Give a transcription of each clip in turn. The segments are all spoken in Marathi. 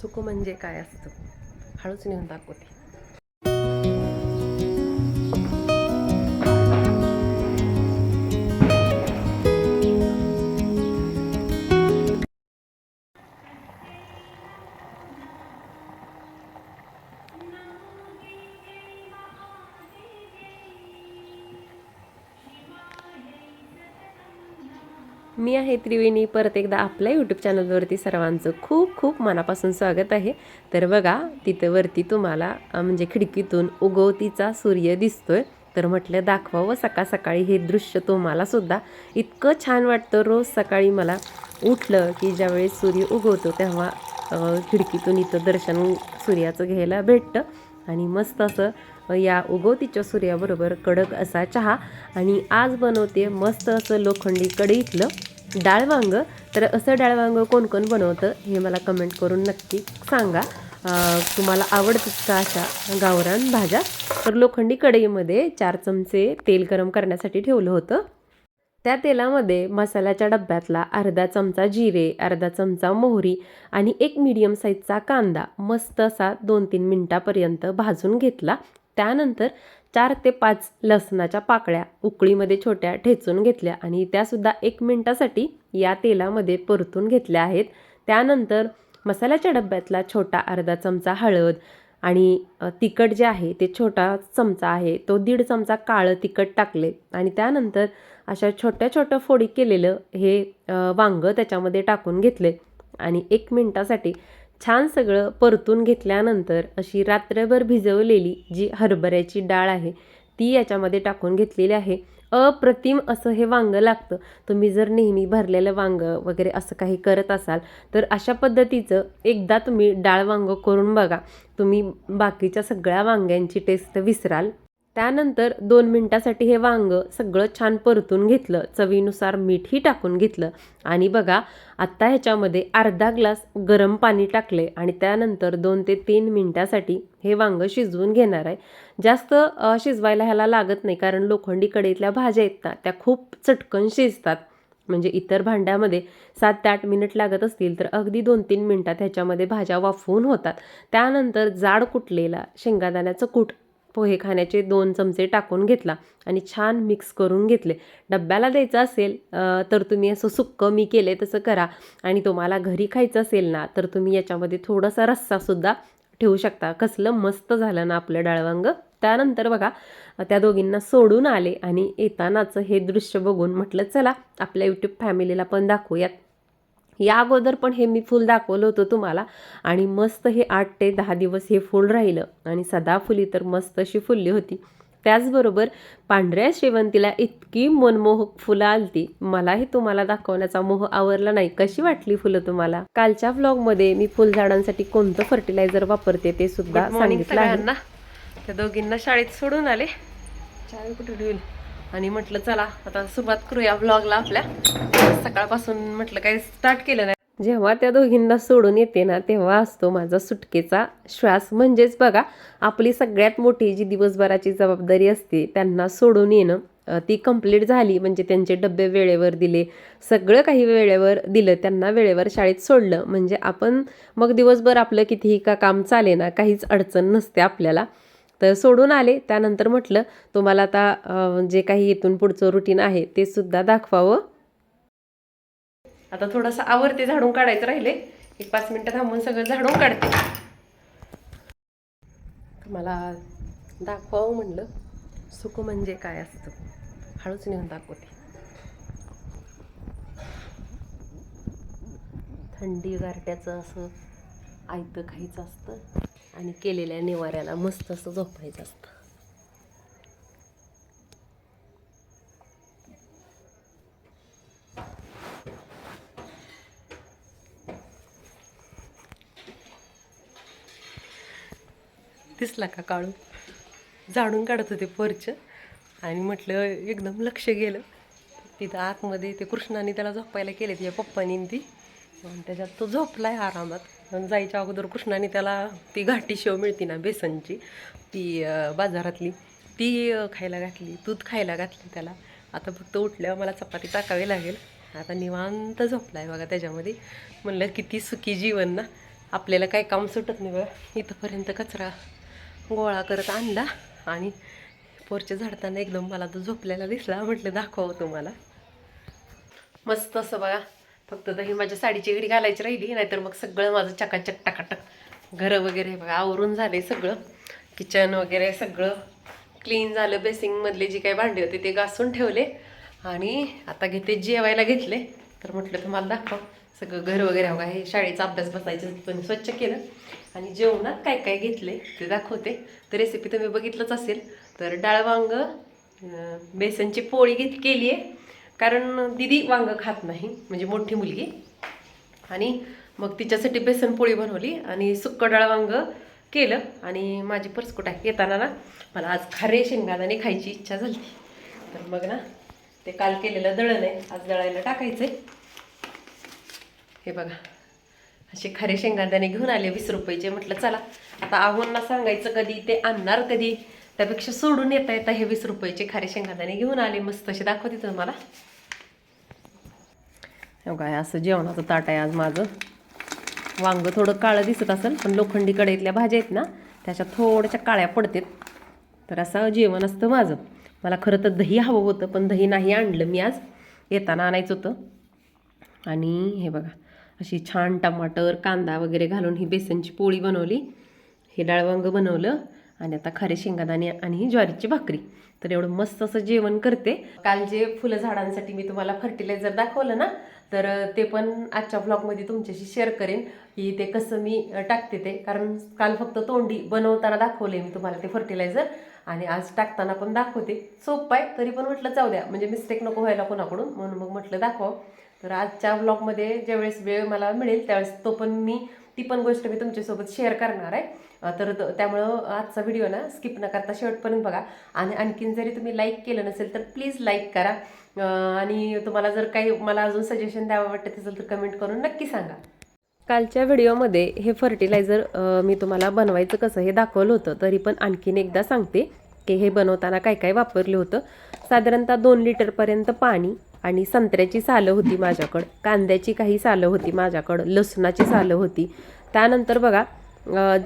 सुख म्हणजे काय असतं? हळूच नेऊन दाखवते. मी आहे त्रिवेणी. परत एकदा आपल्या यूट्यूब चॅनलवरती सर्वांचं खूप खूप मनापासून स्वागत आहे. तर बघा तिथं वरती तुम्हाला म्हणजे खिडकीतून उगवतीचा सूर्य दिसतोय. तर म्हटलं दाखवावं सकाळ सकाळी हे दृश्य तुम्हालासुद्धा इतकं छान वाटतं रोज सकाळी मला उठलं की ज्यावेळेस सूर्य उगवतो तेव्हा खिडकीतून इथं दर्शन सूर्याचं घ्यायला भेटतं. आणि मस्त असं या उगवतीच्या सूर्याबरोबर कडक असा चहा. आणि आज बनवते मस्त असं लोखंडी कढईतलं. डाळ वांग? तर असं डाळ वांग कोण कोण बनवतं हे मला कमेंट करून नक्की सांगा. तुम्हाला आवडतात का अशा गावरान भाज्या? तर लोखंडी कढईमध्ये चार चमचे तेल गरम करण्यासाठी ठेवलं होतं. त्या तेलामध्ये मसाल्याच्या डब्यातला अर्धा चमचा जिरे अर्धा चमचा मोहरी आणि एक मीडियम साईजचा कांदा मस्त असा दोन तीन मिनटापर्यंत भाजून घेतला. त्यानंतर चार ते पाच लसणाच्या पाकळ्या उकळीमध्ये छोट्या ठेचून घेतल्या आणि त्यासुद्धा एक मिनटासाठी या तेलामध्ये परतून घेतल्या आहेत. त्यानंतर मसाल्याच्या डब्यातला छोटा अर्धा चमचा हळद आणि तिखट जे आहे ते छोटा चमचा आहे तो दीड चमचा काळं तिखट टाकले आणि त्यानंतर अशा छोट्या छोट्या फोडी केलेलं हे वांगं त्याच्यामध्ये टाकून घेतले आणि एक मिनटासाठी छान सगळं परतून घेतल्यानंतर अशी रात्रभर भिजवलेली जी हरभऱ्याची डाळ आहे ती याच्यामध्ये टाकून घेतलेली आहे. अप्रतिम असं हे वांगं लागतं. तुम्ही जर नेहमी भरलेलं वांग वगैरे असं काही करत असाल तर अशा पद्धतीचं एकदा तुम्ही डाळ वांग करून बघा. तुम्ही बाकीच्या सगळ्या वांग्यांची टेस्ट विसराल. त्यानंतर दोन मिनटासाठी हे वांग सगळं छान परतून घेतलं. चवीनुसार मीठही टाकून घेतलं. आणि बघा आत्ता ह्याच्यामध्ये अर्धा ग्लास गरम पाणी टाकले आणि त्यानंतर दोन ते तीन मिनटासाठी हे वांग शिजवून घेणार आहे. जास्त शिजवायला ह्याला लागत नाही कारण लोखंडी कढईतल्या भाज्या आहेत ना त्या खूप चटकन शिजतात. म्हणजे इतर भांड्यामध्ये सात ते आठ मिनिट लागत असतील तर अगदी दोन तीन मिनटात ह्याच्यामध्ये भाज्या वाफवून होतात. त्यानंतर जाड कुटलेला शेंगादाण्याचं कूट पोहे खाण्याचे दोन चमचे टाकून घेतला आणि छान मिक्स करून घेतले. डब्याला द्यायचं असेल तर तुम्ही असं सुक्कं मी केले तसं करा. आणि तुम्हाला घरी खायचं असेल ना तर तुम्ही याच्यामध्ये थोडासा रस्सासुद्धा ठेवू शकता. कसलं मस्त झालं ना आपलं डाळवांग. त्यानंतर बघा त्या दोघींना सोडून आले आणि येतानाचं हे दृश्य बघून म्हटलं चला आपल्या यूट्यूब फॅमिलीला पण दाखवूयात. या अगोदर पण हे मी फुल दाखवलं होतं तुम्हाला. आणि मस्त हे आठ ते दहा दिवस हे फुल राहिलं. आणि सदाफुली तर मस्त अशी फुलली होती. त्याचबरोबर पांढऱ्या शेवंतीला इतकी मनमोहक फुलं आलती. मलाही तुम्हाला दाखवण्याचा मोह आवरला नाही. कशी वाटली फुलं तुम्हाला? कालच्या व्लॉगमध्ये मी फुलझाडांसाठी कोणतं फर्टिलायझर वापरते ते सुद्धा सांगितलं आहे. त्या दोघींना शाळेत सोडून आले. शाळेत कुठे ठेवली? आणि म्हटलं चला आता सुरुवात करूया व्लॉगला आपल्या. सकाळपासून म्हटलं काही स्टार्ट केलं नाही. जेव्हा त्या दोघींना सोडून येते ना तेव्हा असतो माझा सुटकेचा श्वास. म्हणजेच बघा आपली सगळ्यात मोठी जी दिवसभराची जबाबदारी असते त्यांना सोडून येणं ती कंप्लीट झाली. म्हणजे त्यांचे डबे वेळेवर दिले सगळं काही वेळेवर दिलं त्यांना वेळेवर शाळेत सोडलं. म्हणजे आपण मग दिवसभर आपलं कितीही का काम चाले ना काहीच अडचण नसते आपल्याला. तर सोडून आले. त्यानंतर म्हटलं तुम्हाला आता जे काही इथून पुढचं रुटीन आहे ते सुद्धा दाखवावं. आता थोडंसं आवरते झाडून काढायचं राहिले. एक पाच मिनटं थांबून सगळं झाडून काढते. मला दाखवावं म्हणलं सुख म्हणजे काय असतं? हळूच नेऊन दाखवते. थंडी गारट्याचं असं आयतं खायचं असतं. आणि केलेल्या निवाऱ्याला मस्त असं झोपायचं असतं. दिसला का काळू? झाडून काढत होते पर्च. आणि म्हटलं एकदम लक्ष गेलं. तिथं आतमध्ये ते कृष्णाने त्याला झोपायला केले तिच्या पप्पानी ती त्याच्यात तो झोपलाय आरामात. जायच्या अगोदर कृष्णाने त्याला ती घाटी शेव मिळती ना बेसनची ती बाजारातली ती खायला घातली दूध खायला घातली त्याला. आता फक्त उठल्यावर मला चपाती टाकावी लागेल. आता निवांत झोपलाय बघा त्याच्यामध्ये. म्हणलं किती सुखी जीवन ना. आपल्याला काही काम सुटत नाही बघा. इथंपर्यंत कचरा गोळा करत आणला आणि पोरचे झाडताना एकदम मला तो झोपलेला दिसला. म्हटलं दाखवावं तुम्हाला. मस्त असं बघा. फक्त दही माझ्या साडीची घडी घालायची राहिली नाहीतर मग सगळं माझं चकाचक टाकाटक. घरं वगैरे बघा आवरून झाले सगळं. किचन वगैरे सगळं क्लीन झालं बेसिंगमधले जे काही भांडे होते ते घासून ठेवले. आणि आता घेते जेवायला घेतले. तर म्हटलं तुम्हाला दाखव. सगळं घर वगैरे बघा हे शाळेचा अभ्यास बसायचं पण स्वच्छ केलं. आणि जेवणात काय काय घेतले ते दाखवते. तर रेसिपी तुम्ही बघितलंच असेल. तर डाळ वांग बेसनची पोळी घेत केली आहे कारण दिदी वांगं खात नाही म्हणजे मोठी मुलगी. आणि मग तिच्यासाठी बेसन पोळी बनवली आणि सुक्क डाळ वांग केलं आणि माझी परसकुट आहे येताना ना मला आज खारे शेंगादाणे खायची इच्छा झाली. तर मग ना ते काल केलेलं दळण आहे आज दळायला टाकायचं आहे हे बघा असे खरे शेंगादाणे घेऊन आले वीस रुपयाचे म्हटलं चला आता आव्हांना सांगायचं कधी ते आणणार कधी? त्यापेक्षा सोडून येता येता हे वीस रुपयाचे खारे शेंगादाणे घेऊन आले मस्त असे दाखवते तुम्हाला. हे काय असं जेवणाचं ताट आहे आज माझं. वांग थोडं काळं दिसत असेल पण लोखंडी कढईतल्या भाज्या आहेत ना त्याच्या थोड्याशा काळ्या पडतात. तर असं जेवण असतं माझं. मला खरं तर दही हवं होतं पण दही नाही आणलं मी आज. येताना आणायचं होतं. आणि हे बघा अशी छान टमाटर कांदा वगैरे घालून ही बेसनची पोळी बनवली. हे डाळवांग बनवलं. आणि आता खरे शेंगादाणे आणि ही ज्वारीची भाकरी. तर एवढं मस्त असं जेवण करते. काल जे फुलं झाडांसाठी मी तुम्हाला फर्टिलायझर दाखवलं ना तर ते पण आजच्या ब्लॉगमध्ये तुमच्याशी शेअर करेन. की ते कसं मी टाकते ते. कारण काल फक्त तोंडी बनवताना दाखवले मी तुम्हाला ते फर्टिलायझर आणि आज टाकताना पण दाखवते. सोपं आहे तरी पण म्हटलं जाऊ द्या. म्हणजे मिस्टेक नको व्हायला कोणाकडून. म्हणून मग म्हटलं दाखवा. तर आजच्या ब्लॉगमध्ये ज्यावेळेस वेळ मला मिळेल त्यावेळेस तो पण मी ती पण गोष्ट मी तुमच्यासोबत शेअर करणार आहे. तर त- त्यामुळं आजचा व्हिडिओ ना स्किप न करता शेवटपर्यंत बघा. आणि आणखीन जरी तुम्ही लाईक केलं नसेल तर प्लीज लाईक करा. आणि तुम्हाला जर काही मला अजून सजेशन द्यावं वाटत असेल तर कमेंट करून नक्की सांगा. कालच्या व्हिडिओमध्ये हे फर्टिलायझर मी तुम्हाला बनवायचं कसं हे दाखवलं होतं तरी पण आणखीन एकदा सांगते की हे बनवताना काय काय वापरलं होतं. साधारणतः दोन लिटरपर्यंत पाणी आणि संत्र्याची सालं होती माझ्याकडं कांद्याची काही सालं होती माझ्याकडं लसणाची सालं होती. त्यानंतर बघा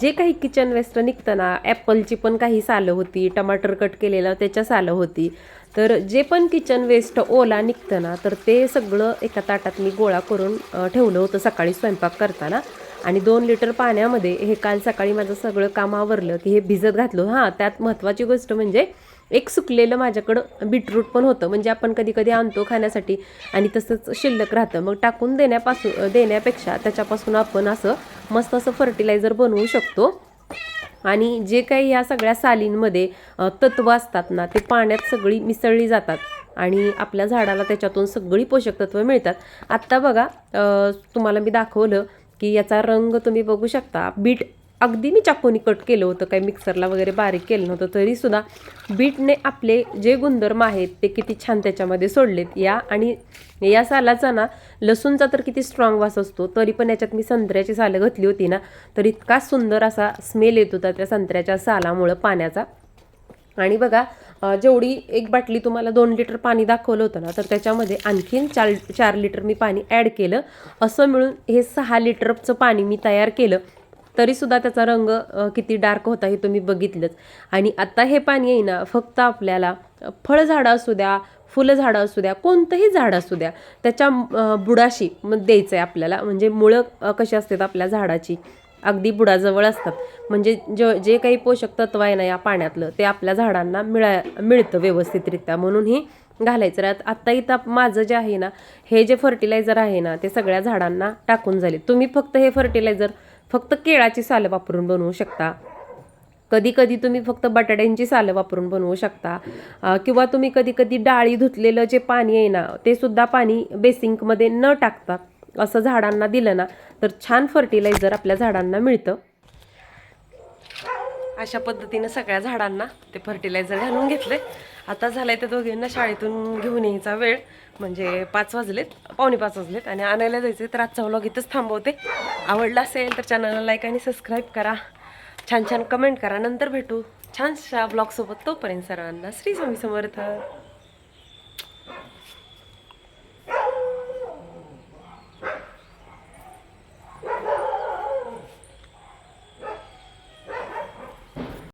जे काही किचन वेस्ट निघतं ना ॲपलची पण काही सालं होती टमाटर कट केलेलं त्याच्या सालं होती. तर जे पण किचन वेस्ट ओला निघतं ना तर ते सगळं एका ताटात मी गोळा करून ठेवलं होतं सकाळी स्वयंपाक करताना. आणि दोन लिटर पाण्यामध्ये हे काल सकाळी माझं सगळं काम आवरलं की हे भिजत घातलं. हां त्यात महत्त्वाची गोष्ट म्हणजे एक सुकलेलं माझ्याकडं बीटरूट पण होतं. म्हणजे आपण कधी कधी आणतो खाण्यासाठी आणि तसंच शिल्लक राहतं. मग टाकून देण्यापासून देण्यापेक्षा त्याच्यापासून आपण असं मस्त असं फर्टिलायझर बनवू शकतो. आणि जे काही या सगळ्या सालींमध्ये तत्व असतात ना ते पाण्यात सगळी मिसळली जातात. आणि आपल्या झाडाला त्याच्यातून सगळी पोषक तत्व मिळतात. आत्ता बघा तुम्हाला मी दाखवलं की याचा रंग तुम्ही बघू शकता. बीट अगदी मी चाकूनी कट केलं होतं काही मिक्सरला वगैरे बारीक केलं नव्हतं तरीसुद्धा बीटने आपले जे गुणधर्म आहेत ते किती छान त्याच्यामध्ये सोडलेत. या आणि या सालाचा ना लसूणचा तर किती स्ट्रॉंग वास असतो तरी पण याच्यात मी संत्र्याची सालं घातली होती ना तर इतका सुंदर असा स्मेल येत होता त्या संत्र्याच्या सालामुळं पाण्याचा. आणि बघा जेवढी एक बाटली तुम्हाला दोन लिटर पाणी दाखवलं होतं ना तर त्याच्यामध्ये आणखीन चार चार लिटर मी पाणी ॲड केलं. असं मिळून हे सहा लिटरचं पाणी मी तयार केलं. तरीसुद्धा त्याचा रंग किती डार्क होता हे तुम्ही बघितलंच. आणि आत्ता हे पाणी आहे ना फक्त आपल्याला फळझाडं असू द्या फुलं झाडं असू द्या कोणतंही झाड असू द्या त्याच्या बुडाशी मग द्यायचं आहे आपल्याला. म्हणजे मुळं कशी असतात आपल्या झाडाची अगदी बुडाजवळ असतात. म्हणजे जे जे काही पोषक तत्व आहे ना या पाण्यातलं ते आपल्या झाडांना मिळा मिळतं व्यवस्थितरित्या. म्हणून हे घालायचं. राहत आत्ता इथं माझं जे आहे ना हे जे फर्टिलायझर आहे ना ते सगळ्या झाडांना टाकून झाले. तुम्ही फक्त हे फर्टिलायझर फक्त केळाची सालं वापरून बनवू शकता. कधी कधी तुम्ही फक्त बटाट्यांची सालं वापरून बनवू शकता. किंवा तुम्ही कधी कधी डाळी धुतलेलं जे पाणी आहे ना ते सुद्धा पाणी बेसिंकमध्ये न टाकता असं झाडांना दिलं ना तर छान फर्टिलायझर आपल्या झाडांना मिळतं. अशा पद्धतीनं सगळ्या झाडांना ते फर्टिलायझर घालून घेतले आता झालंय ते दोघींना शाळेतून घेऊन यायचा वेळ. म्हणजे पाच वाजलेत पावणे पाच वाजलेत आणि आणायला जायचं तर आजचा व्लॉग इथंच थांबवते. आवडला असेल तर चॅनलला लाईक आणि सबस्क्राईब करा. छान छान कमेंट करा. नंतर भेटू. छानशा ब्लॉगसोबत तोपर्यंत सर्वांना श्री स्वामी समर्थ.